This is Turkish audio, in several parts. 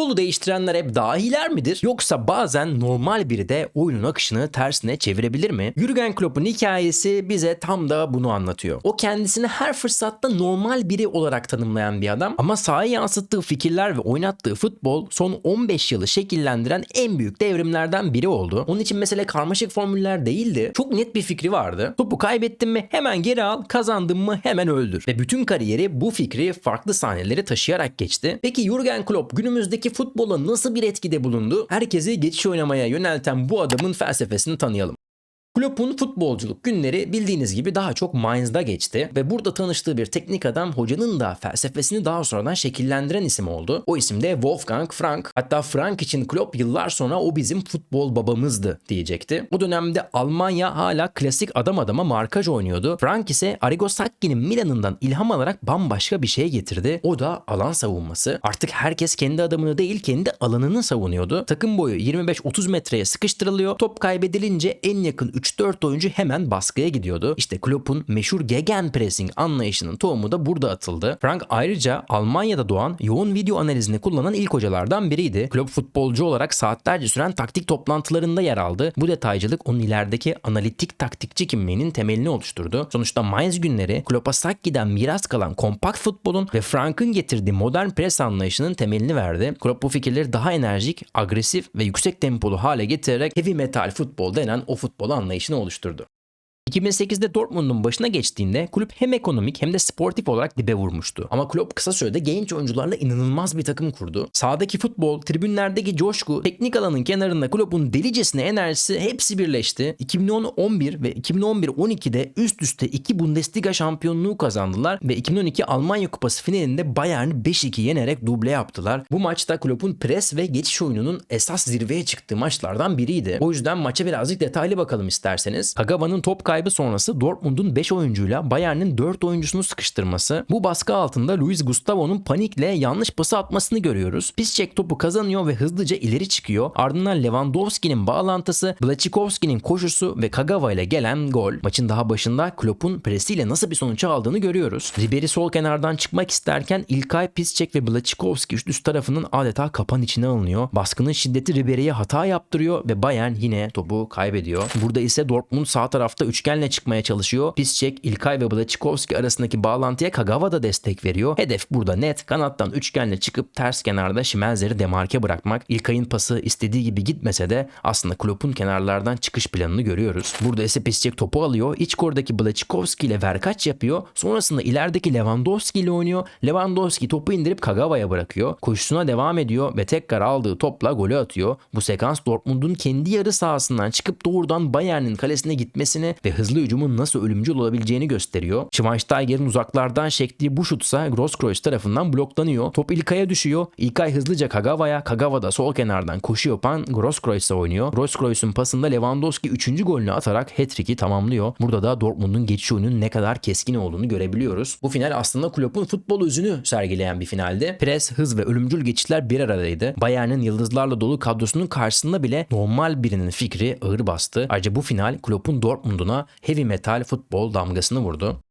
Futbolu değiştirenler hep dahiler midir? Yoksa bazen normal biri de oyunun akışını tersine çevirebilir mi? Jurgen Klopp'un hikayesi bize tam da bunu anlatıyor. O kendisini her fırsatta normal biri olarak tanımlayan bir adam ama sahaya yansıttığı fikirler ve oynattığı futbol son 15 yılı şekillendiren en büyük devrimlerden biri oldu. Onun için mesele karmaşık formüller değildi. Çok net bir fikri vardı. Topu kaybettin mi hemen geri al, kazandın mı hemen öldür. Ve bütün kariyeri bu fikri farklı sahneleri taşıyarak geçti. Peki Jurgen Klopp günümüzdeki futbola nasıl bir etkide bulundu? Herkesi geçiş oynamaya yönelten bu adamın felsefesini tanıyalım. Klopp'un futbolculuk günleri bildiğiniz gibi daha çok Mainz'da geçti ve burada tanıştığı bir teknik adam hocanın da felsefesini daha sonradan şekillendiren isim oldu. O isim de Wolfgang Frank. Hatta Frank için Klopp yıllar sonra o bizim futbol babamızdı diyecekti. O dönemde Almanya hala klasik adam adama markaj oynuyordu. Frank ise Arrigo Sacchi'nin Milan'ından ilham alarak bambaşka bir şey getirdi. O da alan savunması. Artık herkes kendi adamını değil kendi alanını savunuyordu. Takım boyu 25-30 metreye sıkıştırılıyor. Top kaybedilince en yakın 3-4 oyuncu hemen baskıya gidiyordu. İşte Klopp'un meşhur gegenpressing anlayışının tohumu da burada atıldı. Frank ayrıca Almanya'da doğan yoğun video analizini kullanan ilk hocalardan biriydi. Klopp futbolcu olarak saatlerce süren taktik toplantılarında yer aldı. Bu detaycılık onun ilerideki analitik taktikçi kimliğinin temelini oluşturdu. Sonuçta Mainz günleri Klopp'a Sacchi'den miras kalan kompakt futbolun ve Frank'ın getirdiği modern pres anlayışının temelini verdi. Klopp bu fikirleri daha enerjik, agresif ve yüksek tempolu hale getirerek heavy metal futbol denen o futbol anlayışını oluşturdu. 2008'de Dortmund'un başına geçtiğinde kulüp hem ekonomik hem de sportif olarak dibe vurmuştu. Ama Klopp kısa sürede genç oyuncularla inanılmaz bir takım kurdu. Sahadaki futbol, tribünlerdeki coşku, teknik alanın kenarında Klopp'un delicesine enerjisi hepsi birleşti. 2010-11 ve 2011-12'de üst üste iki Bundesliga şampiyonluğu kazandılar ve 2012 Almanya Kupası finalinde Bayern'i 5-2 yenerek duble yaptılar. Bu maçta Klopp'un pres ve geçiş oyununun esas zirveye çıktığı maçlardan biriydi. O yüzden maça birazcık detaylı bakalım isterseniz. Kagawa'nın top kaybı sonrası Dortmund'un 5 oyuncuyla Bayern'in 4 oyuncusunu sıkıştırması. Bu baskı altında Luis Gustavo'nun panikle yanlış pası atmasını görüyoruz. Piszczek topu kazanıyor ve hızlıca ileri çıkıyor. Ardından Lewandowski'nin bağlantısı, Blachikowski'nin koşusu ve Kagawa ile gelen gol. Maçın daha başında Klopp'un presiyle nasıl bir sonuç aldığını görüyoruz. Ribery sol kenardan çıkmak isterken İlkay, Piszczek ve Blachikowski üst üst tarafının adeta kapan içine alınıyor. Baskının şiddeti Ribery'e hata yaptırıyor ve Bayern yine topu kaybediyor. Burada ise Dortmund sağ tarafta üçgenle çıkmaya çalışıyor. Piszczek, İlkay ve Blachikowski arasındaki bağlantıya Kagawa da destek veriyor. Hedef burada net kanattan üçgenle çıkıp ters kenarda Şimenzer'i demarke bırakmak. İlkay'ın pası istediği gibi gitmese de aslında Klopp'un kenarlardan çıkış planını görüyoruz. Burada ise Piszczek topu alıyor. İç koridaki Blachikowski ile verkaç yapıyor. Sonrasında ilerideki Lewandowski ile oynuyor. Lewandowski topu indirip Kagawa'ya bırakıyor. Koşusuna devam ediyor ve tekrar aldığı topla golü atıyor. Bu sekans Dortmund'un kendi yarı sahasından çıkıp doğrudan Bayern'in kalesine gitmesini ve hızlı hücumun nasıl ölümcül olabileceğini gösteriyor. Schweinsteiger'in uzaklardan çektiği bu şutsa Grosskreutz tarafından bloklanıyor. Top İlkay'a düşüyor. İlkay hızlıca Kagawa'ya, Kagawa da sol kenardan koşu yapan Grosskreuz'e oynuyor. Grosskreuz'un pasında Lewandowski 3. golünü atarak hat-trick'i tamamlıyor. Burada da Dortmund'un geçiş oyunun ne kadar keskin olduğunu görebiliyoruz. Bu final aslında Klopp'un futbol özünü sergileyen bir finaldi. Pres, hız ve ölümcül geçişler bir aradaydı. Bayern'in yıldızlarla dolu kadrosunun karşısında bile normal birinin fikri ağır bastı. Ayrıca bu final Klopp'un Dortmund'una heavy metal futbol damgasını vurdu.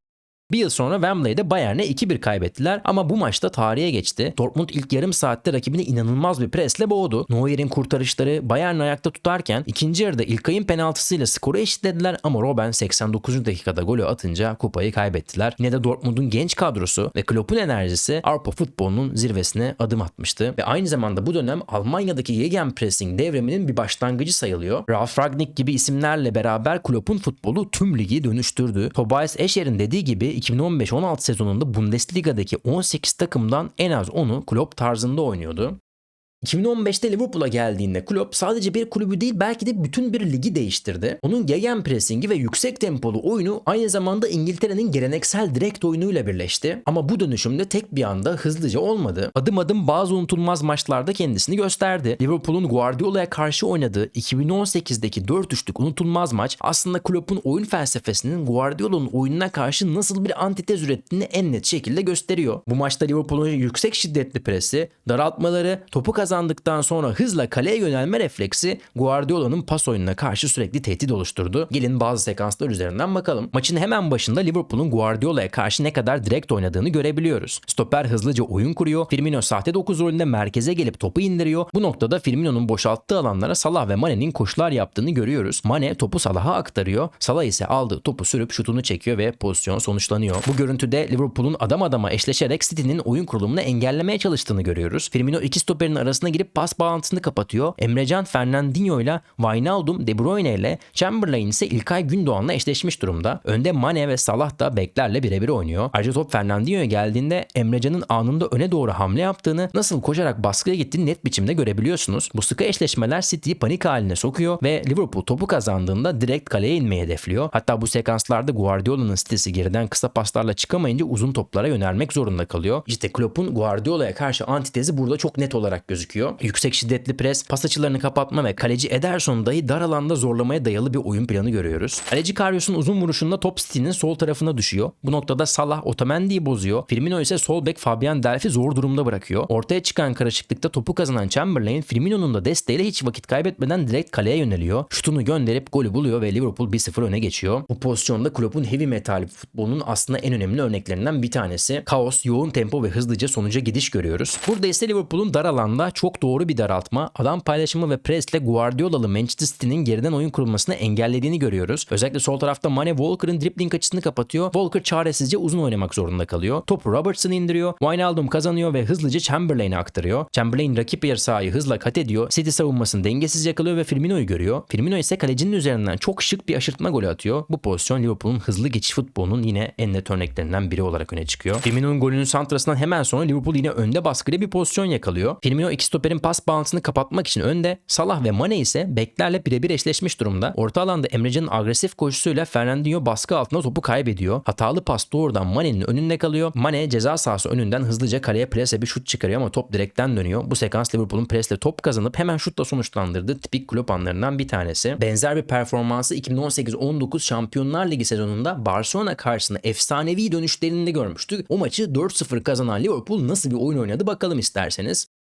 Bir yıl sonra Wembley'de Bayern'e 2-1 kaybettiler ama bu maçta tarihe geçti. Dortmund ilk yarım saatte rakibini inanılmaz bir presle boğdu. Neuer'in kurtarışları Bayern'i ayakta tutarken ikinci yarıda İlkay'ın penaltısıyla skoru eşitlediler ama Robben 89. dakikada golü atınca kupayı kaybettiler. Yine de Dortmund'un genç kadrosu ve Klopp'un enerjisi Avrupa futbolunun zirvesine adım atmıştı. Ve aynı zamanda bu dönem Almanya'daki Gegenpressing devriminin bir başlangıcı sayılıyor. Ralf Ragnick gibi isimlerle beraber Klopp'un futbolu tüm ligi dönüştürdü. Tobias Escher'in dediği gibi 2015-16 sezonunda Bundesliga'daki 18 takımdan en az 10'u Klopp tarzında oynuyordu. 2015'te Liverpool'a geldiğinde Klopp sadece bir kulübü değil belki de bütün bir ligi değiştirdi. Onun gegenpressingi ve yüksek tempolu oyunu aynı zamanda İngiltere'nin geleneksel direkt oyunuyla birleşti. Ama bu dönüşümde tek bir anda hızlıca olmadı. Adım adım bazı unutulmaz maçlarda kendisini gösterdi. Liverpool'un Guardiola'ya karşı oynadığı 2018'deki 4-3'lük unutulmaz maç aslında Klopp'un oyun felsefesinin Guardiola'nın oyununa karşı nasıl bir antitez ürettiğini en net şekilde gösteriyor. Bu maçta Liverpool'un yüksek şiddetli presi, daraltmaları, topu kazanması kazandıktan sonra hızla kaleye yönelme refleksi Guardiola'nın pas oyununa karşı sürekli tehdit oluşturdu. Gelin bazı sekanslar üzerinden bakalım. Maçın hemen başında Liverpool'un Guardiola'ya karşı ne kadar direkt oynadığını görebiliyoruz. Stoper hızlıca oyun kuruyor. Firmino sahte 9 rolünde merkeze gelip topu indiriyor. Bu noktada Firmino'nun boşalttığı alanlara Salah ve Mane'nin koşular yaptığını görüyoruz. Mane topu Salah'a aktarıyor. Salah ise aldığı topu sürüp şutunu çekiyor ve pozisyon sonuçlanıyor. Bu görüntüde Liverpool'un adam adama eşleşerek City'nin oyun kurulumunu engellemeye çalıştığını görüyoruz. Firmino iki stoperin arasına girip pas bağlantısını kapatıyor. Emrecan Fernandinho ile Wijnaldum De Bruyne ile Chamberlain ise İlkay Gündoğan'la eşleşmiş durumda. Önde Mane ve Salah da beklerle birebir oynuyor. Ayrıca top Fernandinho'ya geldiğinde Emrecan'ın anında öne doğru hamle yaptığını, nasıl koşarak baskıya gittiğini net biçimde görebiliyorsunuz. Bu sıkı eşleşmeler City'yi panik haline sokuyor ve Liverpool topu kazandığında direkt kaleye inmeyi hedefliyor. Hatta bu sekanslarda Guardiola'nın sitesi geriden kısa paslarla çıkamayınca uzun toplara yönelmek zorunda kalıyor. İşte Klopp'un Guardiola'ya karşı antitezi burada çok net olarak gözüküyor. Yüksek şiddetli pres, pas açılarını kapatma ve kaleci Ederson dahi dar alanda zorlamaya dayalı bir oyun planı görüyoruz. Kaleci Karius'un uzun vuruşunda top City'nin sol tarafına düşüyor. Bu noktada Salah Otamendi'yi bozuyor. Firmino ise sol bek Fabian Delphi zor durumda bırakıyor. Ortaya çıkan karışıklıkta topu kazanan Chamberlain Firmino'nun da desteğiyle hiç vakit kaybetmeden direkt kaleye yöneliyor. Şutunu gönderip golü buluyor ve Liverpool 1-0 öne geçiyor. Bu pozisyonda Klopp'un heavy metal futbolunun aslında en önemli örneklerinden bir tanesi. Kaos, yoğun tempo ve hızlıca sonuca gidiş görüyoruz. Burada ise Liverpool'un dar alanda çok doğru bir daraltma, alan paylaşımı ve presle Guardiola'lı Manchester City'nin geriden oyun kurulmasını engellediğini görüyoruz. Özellikle sol tarafta Mane Walker'ın dribbling açısını kapatıyor. Walker çaresizce uzun oynamak zorunda kalıyor. Topu Robertson indiriyor. Wijnaldum kazanıyor ve hızlıca Chamberlain'e aktarıyor. Chamberlain rakip yarı sahayı hızla kat ediyor. City savunmasını dengesiz yakalıyor ve Firmino'yu görüyor. Firmino ise kalecinin üzerinden çok şık bir aşırtma golü atıyor. Bu pozisyon Liverpool'un hızlı geçiş futbolunun yine en net örneklerinden biri olarak öne çıkıyor. Firmino'nun golünün santrasından hemen sonra Liverpool yine önde baskıyla bir pozisyon yakalıyor. Firmino iki stoperin pas bağlantısını kapatmak için önde. Salah ve Mane ise beklerle birebir eşleşmiş durumda. Orta alanda Emrecan'ın agresif koşusuyla Fernandinho baskı altında topu kaybediyor. Hatalı pas doğrudan Mane'nin önünde kalıyor. Mane ceza sahası önünden hızlıca kaleye prese bir şut çıkarıyor ama top direkten dönüyor. Bu sekans Liverpool'un presle top kazanıp hemen şutla sonuçlandırdığı tipik Klopp anlarından bir tanesi. Benzer bir performansı 2018-19 Şampiyonlar Ligi sezonunda Barcelona karşısında efsanevi dönüşlerinde görmüştük. O maçı 4-0 kazanan Liverpool nasıl bir oyun oynadı bakalım isterseniz.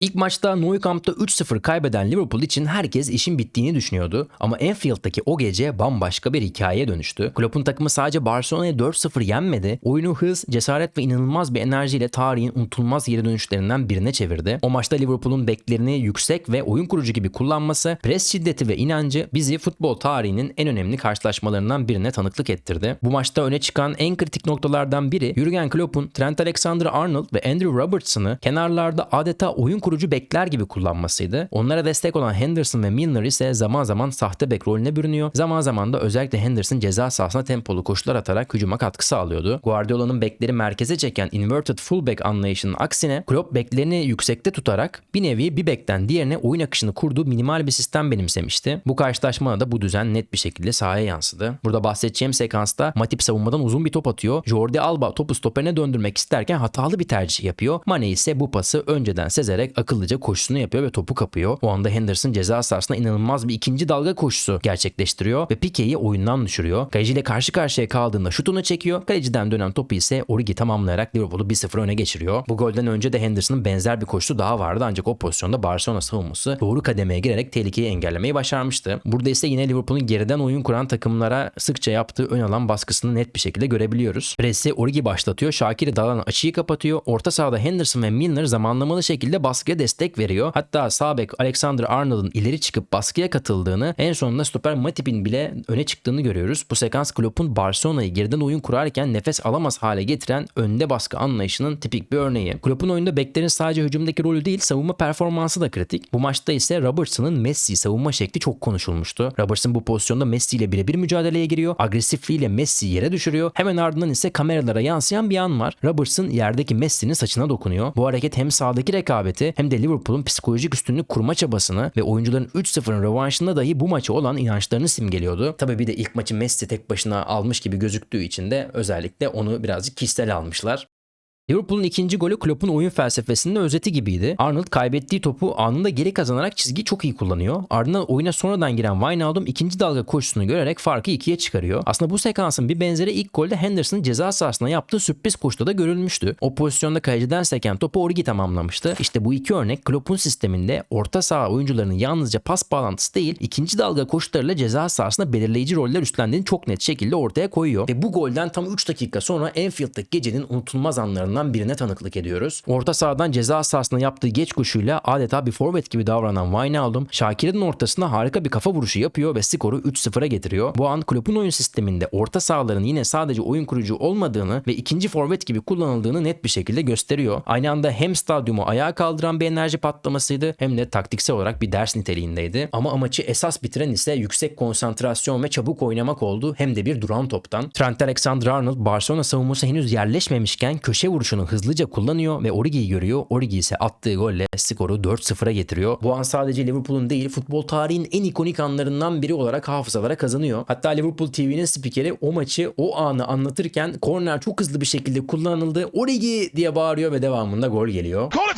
İlk maçta Nou Camp'ta 3-0 kaybeden Liverpool için herkes işin bittiğini düşünüyordu ama Anfield'daki o gece bambaşka bir hikayeye dönüştü. Klopp'un takımı sadece Barcelona'yı 4-0 yenmedi, oyunu hız, cesaret ve inanılmaz bir enerjiyle tarihin unutulmaz geri dönüşlerinden birine çevirdi. O maçta Liverpool'un beklerini yüksek ve oyun kurucu gibi kullanması, pres şiddeti ve inancı bizi futbol tarihinin en önemli karşılaşmalarından birine tanıklık ettirdi. Bu maçta öne çıkan en kritik noktalardan biri Jurgen Klopp'un Trent Alexander-Arnold ve Andrew Robertson'ı kenarlarda adeta oyun kurucu bekler gibi kullanmasıydı. Onlara destek olan Henderson ve Milner ise zaman zaman sahte bek rolüne bürünüyor. Zaman zaman da özellikle Henderson ceza sahasına tempolu koşular atarak hücuma katkı sağlıyordu. Guardiola'nın bekleri merkeze çeken inverted fullback anlayışının aksine Klopp beklerini yüksekte tutarak bir nevi bir bekten diğerine oyun akışını kurduğu minimal bir sistem benimsemişti. Bu karşılaşmada da bu düzen net bir şekilde sahaya yansıdı. Burada bahsedeceğim sekansta Matip savunmadan uzun bir top atıyor. Jordi Alba topu stoperine döndürmek isterken hatalı bir tercih yapıyor. Mane ise bu pası önceden sezerek akıllıca koşusunu yapıyor ve topu kapıyor. O anda Henderson ceza sahasına inanılmaz bir ikinci dalga koşusu gerçekleştiriyor ve Pique'yi oyundan düşürüyor. Kaleciyle karşı karşıya kaldığında şutunu çekiyor. Kaleciden dönen topu ise Origi tamamlayarak Liverpool'u 1-0 öne geçiriyor. Bu golden önce de Henderson'ın benzer bir koşusu daha vardı ancak o pozisyonda Barcelona savunması doğru kademeye girerek tehlikeyi engellemeyi başarmıştı. Burada ise yine Liverpool'un geriden oyun kuran takımlara sıkça yaptığı ön alan baskısını net bir şekilde görebiliyoruz. Presi Origi başlatıyor. Şakir'i dalan açıyı kapatıyor. Orta sahada Henderson ve Milner zamanlamalı şekilde baskıya destek veriyor. Hatta sağ bek Alexander Arnold'un ileri çıkıp baskıya katıldığını en sonunda stoper Matip'in bile öne çıktığını görüyoruz. Bu sekans Klopp'un Barcelona'yı geriden oyun kurarken nefes alamaz hale getiren önde baskı anlayışının tipik bir örneği. Klopp'un oyunda beklerin sadece hücumdaki rolü değil savunma performansı da kritik. Bu maçta ise Robertson'ın Messi savunma şekli çok konuşulmuştu. Robertson bu pozisyonda Messi ile birebir mücadeleye giriyor. Agresifliğiyle Messi yere düşürüyor. Hemen ardından ise kameralara yansıyan bir an var. Robertson yerdeki Messi'nin saçına dokunuyor. Bu hareket hem sahadaki rekabeti hem de Liverpool'un psikolojik üstünlük kurma çabasını ve oyuncuların 3-0'ın rövanşında dahi bu maçı olan inançlarını simgeliyordu. Tabii bir de ilk maçı Messi tek başına almış gibi gözüktüğü için de özellikle onu birazcık kişisel almışlar. Liverpool'un ikinci golü Klopp'un oyun felsefesinin özeti gibiydi. Arnold kaybettiği topu anında geri kazanarak çizgiyi çok iyi kullanıyor. Ardından oyuna sonradan giren Wijnaldum ikinci dalga koşusunu görerek farkı ikiye çıkarıyor. Aslında bu sekansın bir benzeri ilk golde Henderson'ın ceza sahasına yaptığı sürpriz koşuda da görülmüştü. O pozisyonda kaleciden seken topu Origi tamamlamıştı. İşte bu iki örnek Klopp'un sisteminde orta saha oyuncularının yalnızca pas bağlantısı değil, ikinci dalga koşularıyla ceza sahasında belirleyici roller üstlendiğini çok net şekilde ortaya koyuyor. Ve bu golden tam 3 dakika sonra Enfield'daki gecenin unutulmaz anlarından birine tanıklık ediyoruz. Orta sahadan ceza sahasına yaptığı geç koşuyla adeta bir forvet gibi davranan Wijnaldum, Şakir'in ortasına harika bir kafa vuruşu yapıyor ve skoru 3-0'a getiriyor. Bu an Klopp'un oyun sisteminde orta sahaların yine sadece oyun kurucu olmadığını ve ikinci forvet gibi kullanıldığını net bir şekilde gösteriyor. Aynı anda hem stadyumu ayağa kaldıran bir enerji patlamasıydı hem de taktiksel olarak bir ders niteliğindeydi. Ama amacı esas bitiren ise yüksek konsantrasyon ve çabuk oynamak oldu hem de bir duran toptan. Trent Alexander-Arnold Barcelona savunması henüz yerleşmemişken köşe vuruşunu hızlıca kullanıyor ve Origi'yi görüyor. Origi ise attığı golle skoru 4-0'a getiriyor. Bu an sadece Liverpool'un değil futbol tarihinin en ikonik anlarından biri olarak hafızalara kazanıyor. Hatta Liverpool TV'nin spikeri o maçı o anı anlatırken korner çok hızlı bir şekilde kullanıldı. Origi diye bağırıyor ve devamında gol geliyor. Corner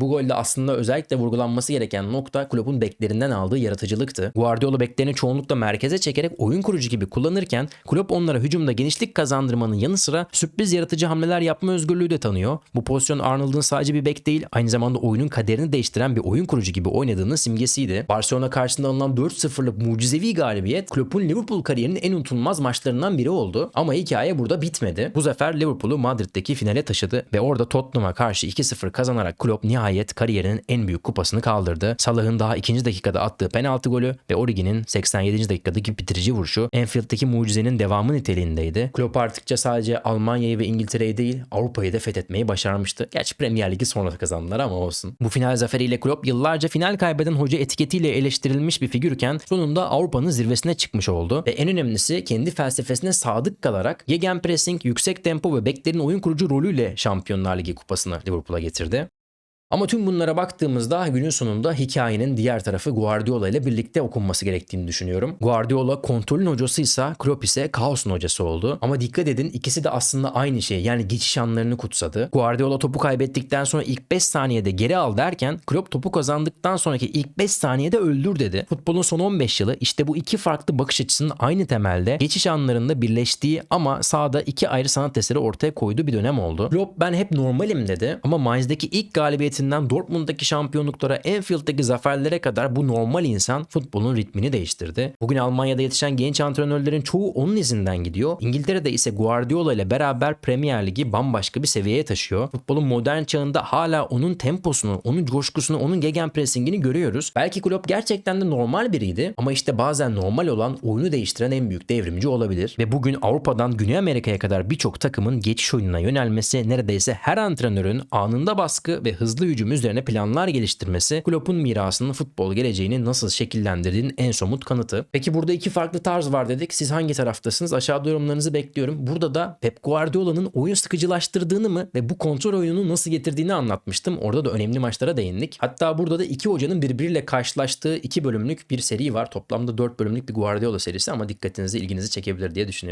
Bu golde aslında özellikle vurgulanması gereken nokta Klopp'un beklerinden aldığı yaratıcılıktı. Guardiola beklerini çoğunlukla merkeze çekerek oyun kurucu gibi kullanırken Klopp onlara hücumda genişlik kazandırmanın yanı sıra sürpriz yaratıcı hamleler yapma özgürlüğü de tanıyor. Bu pozisyon Arnold'un sadece bir bek değil aynı zamanda oyunun kaderini değiştiren bir oyun kurucu gibi oynadığının simgesiydi. Barcelona karşısında alınan 4-0'lık mucizevi galibiyet Klopp'un Liverpool kariyerinin en unutulmaz maçlarından biri oldu. Ama hikaye burada bitmedi. Bu zafer Liverpool'u Madrid'deki finale taşıdı ve orada Tottenham'a karşı 2-0 kazanarak Klopp nihayet kariyerinin en büyük kupasını kaldırdı. Salah'ın daha ikinci dakikada attığı penaltı golü ve Origi'nin 87. dakikadaki bitirici vuruşu Anfield'daki mucizenin devamı niteliğindeydi. Klopp artıkça sadece Almanya'yı ve İngiltere'yi değil Avrupa'yı da fethetmeyi başarmıştı. Gerçi Premier Ligi sonra kazandılar ama olsun. Bu final zaferiyle Klopp yıllarca final kaybeden hoca etiketiyle eleştirilmiş bir figürken sonunda Avrupa'nın zirvesine çıkmış oldu ve en önemlisi kendi felsefesine sadık kalarak gegenpressing, yüksek tempo ve beklerin oyun kurucu rolüyle Şampiyonlar Ligi kupasını Liverpool'a getirdi. Ama tüm bunlara baktığımızda günün sonunda hikayenin diğer tarafı Guardiola ile birlikte okunması gerektiğini düşünüyorum. Guardiola kontrolün hocasıysa Klopp ise kaosun hocası oldu. Ama dikkat edin ikisi de aslında aynı şey yani geçiş anlarını kutsadı. Guardiola topu kaybettikten sonra ilk 5 saniyede geri al derken Klopp topu kazandıktan sonraki ilk 5 saniyede öldür dedi. Futbolun son 15 yılı işte bu iki farklı bakış açısının aynı temelde geçiş anlarında birleştiği ama sahada iki ayrı sanat eseri ortaya koyduğu bir dönem oldu. Klopp ben hep normalim dedi ama Mainz'daki ilk galibiyeti galibiyetinden Dortmund'daki şampiyonluklara, Enfield'daki zaferlere kadar bu normal insan futbolun ritmini değiştirdi. Bugün Almanya'da yetişen genç antrenörlerin çoğu onun izinden gidiyor. İngiltere'de ise Guardiola ile beraber Premier Ligi bambaşka bir seviyeye taşıyor. Futbolun modern çağında hala onun temposunu, onun coşkusunu, onun gegenpressingini görüyoruz. Belki Klopp gerçekten de normal biriydi ama işte bazen normal olan oyunu değiştiren en büyük devrimci olabilir. Ve bugün Avrupa'dan Güney Amerika'ya kadar birçok takımın geçiş oyununa yönelmesi neredeyse her antrenörün anında baskı ve hızlı hücum üzerine planlar geliştirmesi Klopp'un mirasının futbol geleceğini nasıl şekillendirdiğinin en somut kanıtı. Peki burada iki farklı tarz var dedik. Siz hangi taraftasınız? Aşağıda yorumlarınızı bekliyorum. Burada da Pep Guardiola'nın oyun sıkıcılaştırdığını mı ve bu kontrol oyununu nasıl getirdiğini anlatmıştım. Orada da önemli maçlara değindik. Hatta burada da iki hocanın birbiriyle karşılaştığı iki bölümlük bir seri var. Toplamda dört bölümlük bir Guardiola serisi ama dikkatinizi ilginizi çekebilir diye düşünüyorum.